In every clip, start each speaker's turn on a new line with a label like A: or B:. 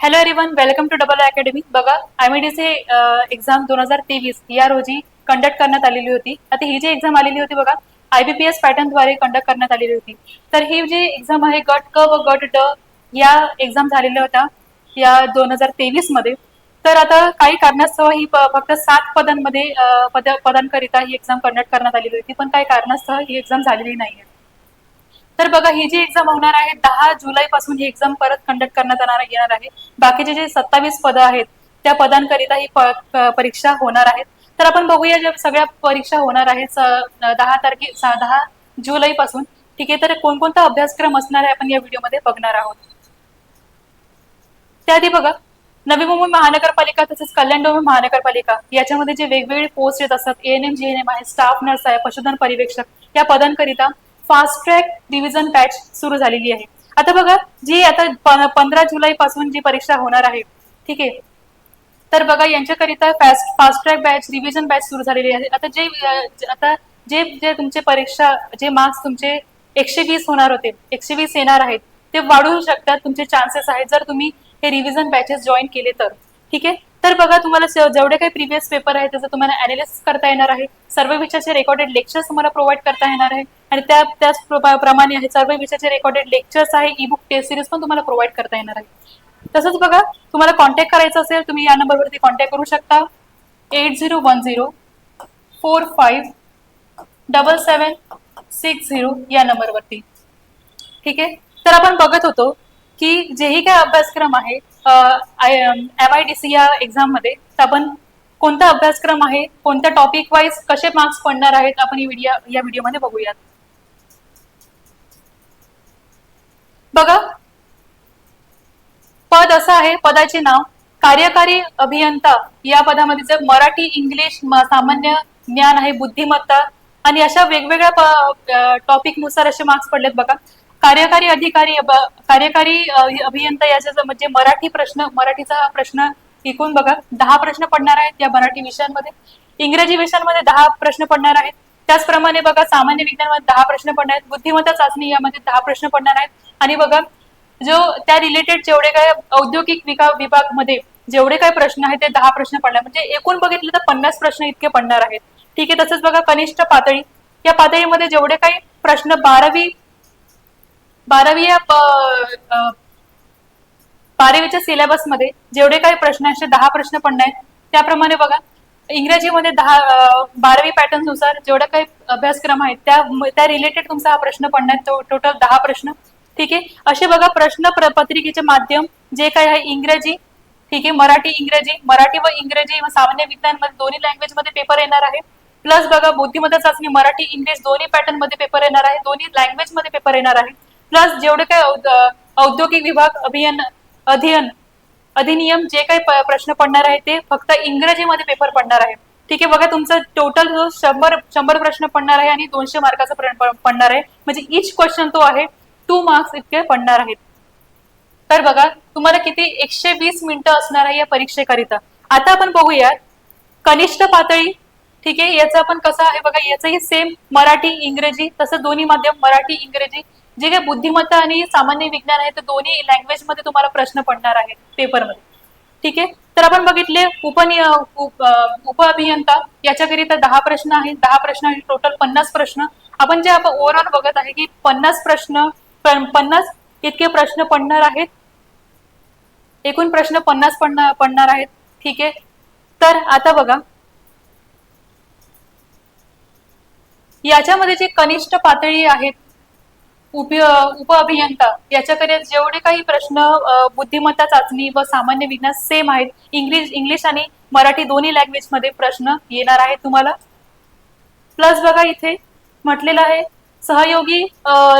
A: Hello everyone welcome to double academy बघा आयमीडीसी exam दोन हजार तेवीस या रोजी कंडक्ट करण्यात आलेली होती. आता ही जी एक्झाम आलेली होती बघा आयबीपीएस पॅटर्नद्वारे कंडक्ट करण्यात आलेली होती. तर ही जी एक्झाम आहे गट क व गट ड या एक्झाम झालेल्या होत्या या दोन हजार तेवीसमध्ये. तर आता काही कारणास्तव ही फक्त सात पदांमध्ये पद पदांकरिता ही एक्झाम कंडक्ट करण्यात आलेली होती पण काही कारणास्तव ही एक्झाम झालेली नाहीये. तर बघा ही जी एक्झाम होणार आहे दहा जुलै पासून ही एक्झाम परत कंडक्ट करण्यात येणार येणार आहे. बाकीचे जे सत्तावीस पदं आहेत त्या पदांकरिता ही परीक्षा होणार आहेत. तर आपण बघूया ज्या सगळ्या परीक्षा होणार आहेत दहा तारखे दहा जुलै पासून ठीक आहे तर कोणकोणता अभ्यासक्रम असणार आहे आपण या व्हिडिओमध्ये बघणार आहोत. त्याआधी बघा नवी मुंबई महानगरपालिका तसेच कल्याण डोंबिवली महानगरपालिका याच्यामध्ये जे वेगवेगळे पोस्ट येत असतात एएनएम जीएनएम आहे स्टाफ नर्स आहे पशुधन पर्यवेक्षक या पदांकरिता फास्ट ट्रॅक डिव्हिजन बॅच सुरू झालेली आहे. आता बघा जी आता पंधरा जुलै पासून जी परीक्षा होणार आहे ठीक आहे? तर बघा यांच्याकरिता fast fast track batch revision batch सुरू झालेली आहे. आता जे आता जे जे तुमचे परीक्षा जे मार्क्स तुमचे एकशे वीस होणार होते एकशे वीस येणार आहेत ते वाढू शकतात तुमचे चान्सेस आहेत जर तुम्ही हे रिव्हिजन बॅचेस जॉईन केले तर. ठीक आहे? तर बघा तुम्हाला जेवढे काही प्रिव्हियस पेपर आहे त्याचं तुम्हाला अनालिसिस करता येणार आहे. सर्व विषयाचे रेकॉर्डेड लेक्चर्स तुम्हाला प्रोव्हाइड करता येणार आहे. आणि त्या त्याच प्रमाणे आहे सर्व विषयाचे रेकॉर्डेड लेक्चर्स आहे ई बुक टेस्ट सिरीज पण तुम्हाला प्रोव्हाइड करता येणार आहे. तसंच बघा तुम्हाला कॉन्टॅक्ट करायचं असेल तुम्ही या नंबरवरती कॉन्टॅक्ट करू शकता. Eight zero one zero four five double seven six zero या नंबरवरती. ठीक आहे? तर आपण बघत होतो की जेही काय अभ्यासक्रम आहे एम आय डी सी या एक्झाममध्ये तर आपण कोणता अभ्यासक्रम आहे कोणत्या टॉपिक वाईज कसे मार्क्स पडणार आहेत आपण व्हिडिओ या व्हिडिओमध्ये बघूयात. बघा. पद असं आहे पदाचे नाव कार्यकारी अभियंता या पदामध्ये जर मराठी इंग्लिश सामान्य ज्ञान आहे बुद्धिमत्ता आणि अशा वेगवेगळ्या टॉपिकनुसार असे मार्क्स पडलेत बघा. कार्यकारी अधिकारी कार्यकारी अभियंता याच्या म्हणजे मराठी प्रश्न मराठीचा प्रश्न एकूण बघा. दहा प्रश्न पडणार आहेत या मराठी विषयांमध्ये. इंग्रजी विषयांमध्ये दहा प्रश्न पडणार आहेत. त्याचप्रमाणे बघा सामान्य विज्ञानामध्ये दहा प्रश्न पडणार आहेत. बुद्धिमत्ता चाचणी यामध्ये दहा प्रश्न पडणार आहेत. आणि बघा जो त्या रिलेटेड जेवढे काय औद्योगिक विका विभागमध्ये जेवढे काही प्रश्न आहेत ते दहा प्रश्न पडणार. म्हणजे एकूण बघितलं तर पन्नास प्रश्न इतके पडणार आहेत. ठीक आहे तसंच बघा कनिष्ठ पातळी. या पातळीमध्ये जेवढे काही प्रश्न बारावी बारावी या बारावीच्या सिलेबसमध्ये जेवढे काही प्रश्न असे दहा प्रश्न पडणार आहेत त्याप्रमाणे बघा इंग्रजीमध्ये दहा बारावी पॅटर्ननुसार जेवढे काही अभ्यासक्रम आहेत त्या त्या रिलेटेड तुमचा हा प्रश्न पडणार तो टोटल दहा प्रश्न. ठीक आहे? असे बघा प्रश्न पत्रिकेचे माध्यम जे काही आहे इंग्रजी. ठीक आहे? मराठी इंग्रजी. मराठी व इंग्रजी व सामान्य विज्ञानमध्ये दोन्ही लँग्वेजमध्ये पेपर येणार आहे. प्लस बघा बुद्धिमत्ता चाचणी मराठी इंग्लिश दोन्ही पॅटर्नमध्ये पेपर येणार आहे. दोन्ही लँग्वेजमध्ये पेपर येणार आहे. प्लस जेवढे काही औद्योगिक विभाग अभियान अध्ययन अधिनियम जे काही प्रश्न पडणार आहे ते फक्त इंग्रजीमध्ये पेपर पडणार आहे. ठीक आहे बघा तुमचा टोटल जो शंभर शंभर प्रश्न पडणार आहे आणि दोनशे मार्काचा पडणार आहे. म्हणजे इच क्वेश्चन तो आहे टू मार्क्स इतके पडणार आहेत. तर बघा तुम्हाला किती एकशे वीस मिनिटं असणार आहे या परीक्षेकरिता. आता आपण बघूया कनिष्ठ पातळी ठीक आहे याचं आपण कसं आहे बघा याचंही सेम मराठी इंग्रजी तसं दोन्ही माध्यम मराठी इंग्रजी जे काही बुद्धिमत्ता आणि सामान्य विज्ञान आहे ते दोन्ही लँग्वेजमध्ये तुम्हाला प्रश्न पडणार आहेत पेपरमध्ये ठीक आहे? तर आपण बघितले उपनिय उप उप अभियंता याच्याकरिता दहा प्रश्न आहेत. दहा प्रश्न आहेत टोटल पन्नास प्रश्न. आपण जे आपण ओव्हरऑल बघत आहे की पन्नास प्रश्न पन्नास इतके प्रश्न पडणार आहेत. एकूण प्रश्न पन्नास पडणार पडणार आहेत. ठीक आहे? तर आता बघा. याच्यामध्ये जे कनिष्ठ पातळी आहेत उप उप अभियंता याच्याकडे जेवढे काही प्रश्न बुद्धिमत्ता चाचणी व सामान्य विज्ञान सेम आहेत. इंग्लिश इंग्लिश आणि मराठी दोन्ही लँग्वेजमध्ये प्रश्न येणार आहेत तुम्हाला. प्लस बघा इथे म्हटलेलं आहे सहयोगी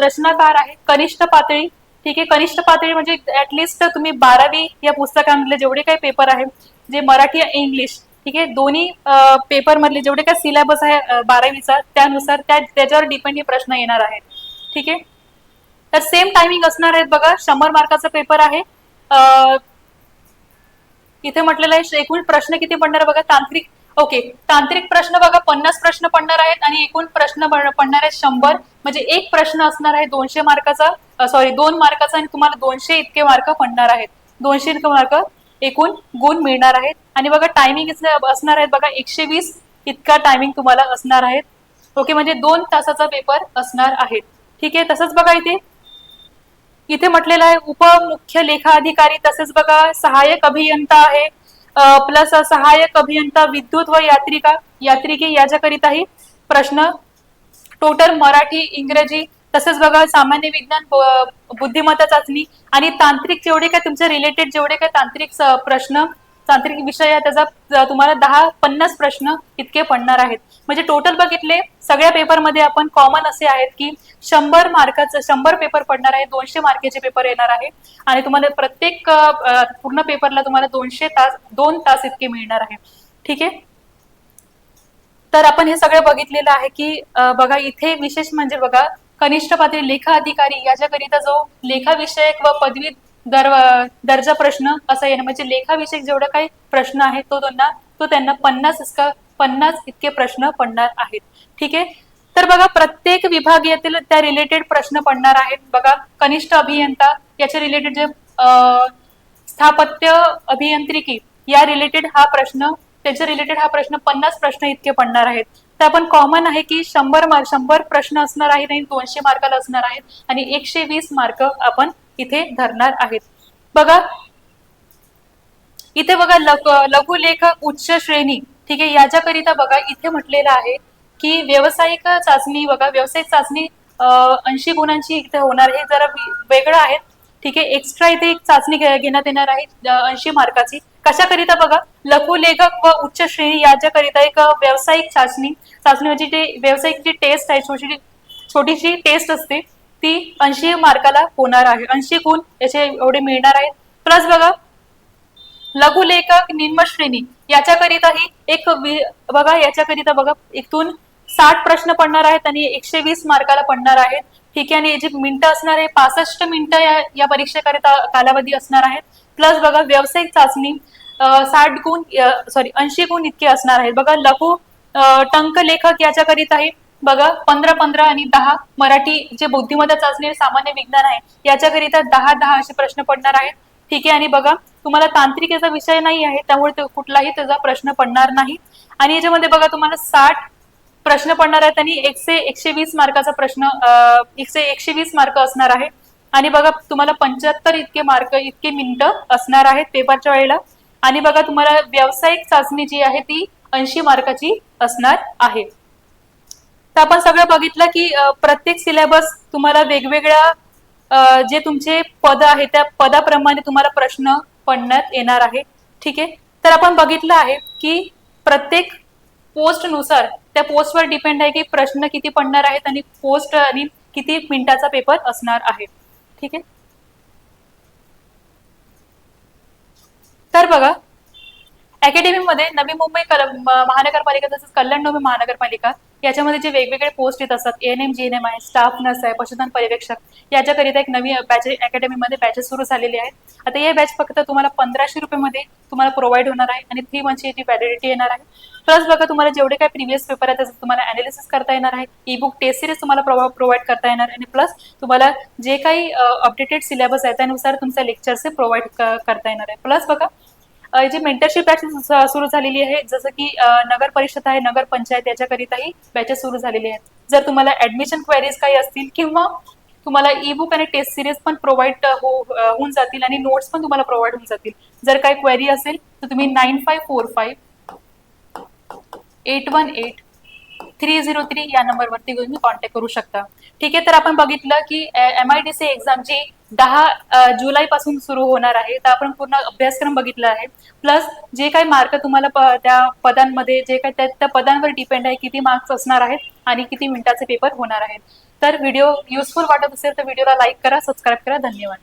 A: रचनाकार आहे कनिष्ठ पातळी. ठीक आहे कनिष्ठ पातळी म्हणजे ऍटलिस्ट तुम्ही बारावी या पुस्तकांमधले जेवढे काही पेपर आहे जे मराठी इंग्लिश ठीक आहे दोन्ही पेपर मधले जेवढे काही सिलेबस आहे बारावीचा त्यानुसार त्या त्याच्यावर डिपेंड हे प्रश्न येणार आहेत. ठीक आहे? तर सेम टायमिंग असणार आहेत बघा. शंभर मार्काचा पेपर आहे. इथे म्हटलेलं आहे एकूण प्रश्न किती पडणार आहे बघा? तांत्रिक ओके तांत्रिक प्रश्न बघा पन्नास प्रश्न पडणार आहेत आणि एकूण प्रश्न पडणार आहेत शंभर. म्हणजे एक प्रश्न असणार आहे दोनशे मार्काचा सॉरी दोन मार्काचा आणि तुम्हाला दोनशे इतके मार्क पडणार आहेत. दोनशे इतके मार्क एकूण गुण मिळणार आहेत. आणि बघा टायमिंग असणार आहेत बघा एकशे वीस इतका टायमिंग तुम्हाला असणार आहेत. ओके म्हणजे दोन तासाचा पेपर असणार आहे ठीक आहे तसंच बघा इथे. इथे म्हटलेलं आहे उपमुख्य लेखा अधिकारी तसेच बघा सहाय्यक अभियंता आहे प्लस सहाय्यक अभियंता विद्युत व यात्रिका यात्रिके याच्याकरिताही प्रश्न. टोटल मराठी इंग्रजी तसेच बघा सामान्य विज्ञान बुद्धिमत्ता चाचणी आणि तांत्रिक जेवढे काय तुमचे रिलेटेड जेवढे काय तांत्रिक प्रश्न तांत्रिक विषय त्याचा तुम्हाला दहा पन्नास प्रश्न इतके पडणार आहेत. म्हणजे टोटल बघितले सगळ्या पेपरमध्ये आपण कॉमन असे आहेत की शंभर मार्काचं शंभर पेपर पडणार आहे दोनशे मार्केचे पेपर येणार आहे आणि तुम्हाला प्रत्येक पूर्ण पेपरला तुम्हाला दोनशे तास दोन तास इतके मिळणार आहे. ठीक आहे? तर आपण हे सगळं बघितलेलं आहे की बघा इथे विशेष म्हणजे बघा कनिष्ठ पातळी लेखा अधिकारी याच्याकरिता जो लेखाविषयक व पदवी दर दर्जा प्रश्न असा येणं म्हणजे लेखाविषयक जेवढा काही प्रश्न आहे तो त्यांना तो त्यांना पन्नास इतका पन्नास इतके प्रश्न पडणार आहेत. ठीक आहे? तर बघा प्रत्येक विभागीयातील त्या रिलेटेड प्रश्न पडणार आहेत. बघा कनिष्ठ अभियंता याच्या रिलेटेड जे स्थापत्य अभियांत्रिकी या रिलेटेड हा प्रश्न त्याच्या रिलेटेड हा प्रश्न पन्नास प्रश्न इतके पडणार आहेत. तर आपण कॉमन आहे की शंभर मार्क शंभर प्रश्न असणार आहेत आणि दोनशे मार्काला असणार आहेत आणि एकशे वीस मार्क आपण इथे धरणार आहेत. बघा इथे बघा लघुलेखक उच्च श्रेणी ठीक आहे याच्याकरिता बघा इथे म्हटलेलं आहे की व्यावसायिक चाचणी बघा व्यावसायिक चाचणी ऐंशी गुणांची इथे होणार हे जरा वेगळं आहे. ठीक आहे एक्स्ट्रा इथे एक चाचणी घेण्यात येणार आहे ऐंशी मार्काची. कशाकरिता बघा लघुलेखक व उच्च श्रेणी याच्याकरिता एक व्यावसायिक चाचणी चाचणी म्हणजे जे व्यावसायिक जी टेस्ट आहे छोटी छोटीशी टेस्ट असते ती ऐंशी मार्काला होणार आहे. ऐंशी गुण याचे एवढे मिळणार आहेत. प्लस बघा लघुलेखक निम्न श्रेणी याच्याकरिताही एक बघा याच्याकरिता बघा इथून साठ प्रश्न पडणार आहेत आणि एकशे वीस मार्काला पडणार आहेत. ठीक आहे आणि जे मिनिटं असणार आहे पासष्ट मिनिटं या, या परीक्षेकरिता कालावधी असणार आहेत. प्लस बघा व्यावसायिक चाचणी साठ गुण सॉरी ऐंशी गुण इतके असणार आहेत. बघा लघु टंक लेखक याच्याकरिताही बघा पंधरा पंधरा आणि दहा मराठी जे बुद्धिमत्ता चाचणी सामान्य विज्ञान आहे याच्याकरिता दहा दहा असे प्रश्न पडणार आहेत. ठीक आहे आणि बघा तुम्हाला तांत्रिक याचा विषय नाही आहे त्यामुळे कुठलाही त्याचा प्रश्न पडणार नाही. आणि याच्यामध्ये बघा तुम्हाला साठ प्रश्न पडणार आहेत आणि एकशे एकशे वीस मार्काचा प्रश्न एकशे एकशे वीस मार्क असणार आहे. आणि बघा तुम्हाला पंच्याहत्तर इतके मार्क इतके मिनिटं असणार आहेत पेपरच्या वेळेला. आणि बघा तुम्हाला व्यावसायिक चाचणी जी आहे ती ऐंशी मार्काची असणार आहे. तर आपण सगळं बघितलं की प्रत्येक सिलेबस तुम्हाला वेगवेगळ्या जे तुमचे पद आहे त्या पदाप्रमाणे तुम्हाला प्रश्न पडण्यात येणार आहे. ठीक आहे? तर आपण बघितलं आहे की प्रत्येक पोस्टनुसार त्या पोस्टवर डिपेंड आहे की प्रश्न किती पडणार आहेत आणि पोस्ट आणि किती मिनिटाचा पेपर असणार आहे. ठीक आहे? तर बघा अकॅडमीमध्ये नवी मुंबई महानगरपालिका तसंच कल्याण नवी महानगरपालिका याच्यामध्ये जे वेगवेगळे पोस्ट येत असतात N M G N M आहे स्टाफ नर्स आहे पशुधन पर्यवेक्षक याच्याकरिता एक नवी बॅच अकॅडमीमध्ये बॅचेस सुरू झालेली आहेत आता हे बॅच फक्त तुम्हाला पंधराशे रुपयेमध्ये तुम्हाला प्रोव्हाइड होणार आहे आणि थ्री मंथची म्हणजे जी व्हॅलिडिटी येणार आहे. प्लस बघा तुम्हाला जेवढे काही प्रिव्हियस पेपर आहेत त्याचं तुम्हाला अनालिसिस करता येणार आहे ई बुक टेस्ट सिरीज तुम्हाला प्रोव्हाइड करता येणार आणि प्लस तुम्हाला जे काही अपडेटेड सिलेबस आहे त्यानुसार तुमच्या लेक्चर्स प्रोव्हाइड करता येणार आहे. प्लस बघा जी मेंटरशिप बॅचेस सुरू झालेली आहे जसं की नगर परिषद आहे नगर पंचायत याच्याकरिताही बॅचेस सुरू झालेली आहेत. जर तुम्हाला ऍडमिशन क्वेरीज काही असतील किंवा तुम्हाला ई बुक आणि टेस्ट सिरीज पण प्रोव्हाइड हो, होऊन जातील आणि नोट्स पण तुम्हाला प्रोव्हाइड होऊन जातील. जर काही क्वेरी असेल तर तुम्ही nine five four five eight one eight three zero three या नंबरवरती तुम्ही कॉन्टॅक्ट करू शकता. ठीक आहे तर आपण बघितलं की M I D C exam जी दहा जुलै पासून सुरू होणार आहे. तर आपण पूर्ण अभ्यासक्रम बघितला आहे. प्लस जे काही मार्क तुम्हाला त्या पदांमध्ये जे काही त्या पदांवर डिपेंड आहे किती मार्क्स असणार आहेत आणि किती मिनिटाचे पेपर होणार आहेत. तर व्हिडिओ युजफुल वाटत असेल तर व्हिडिओला लाईक करा सबस्क्राईब करा. धन्यवाद.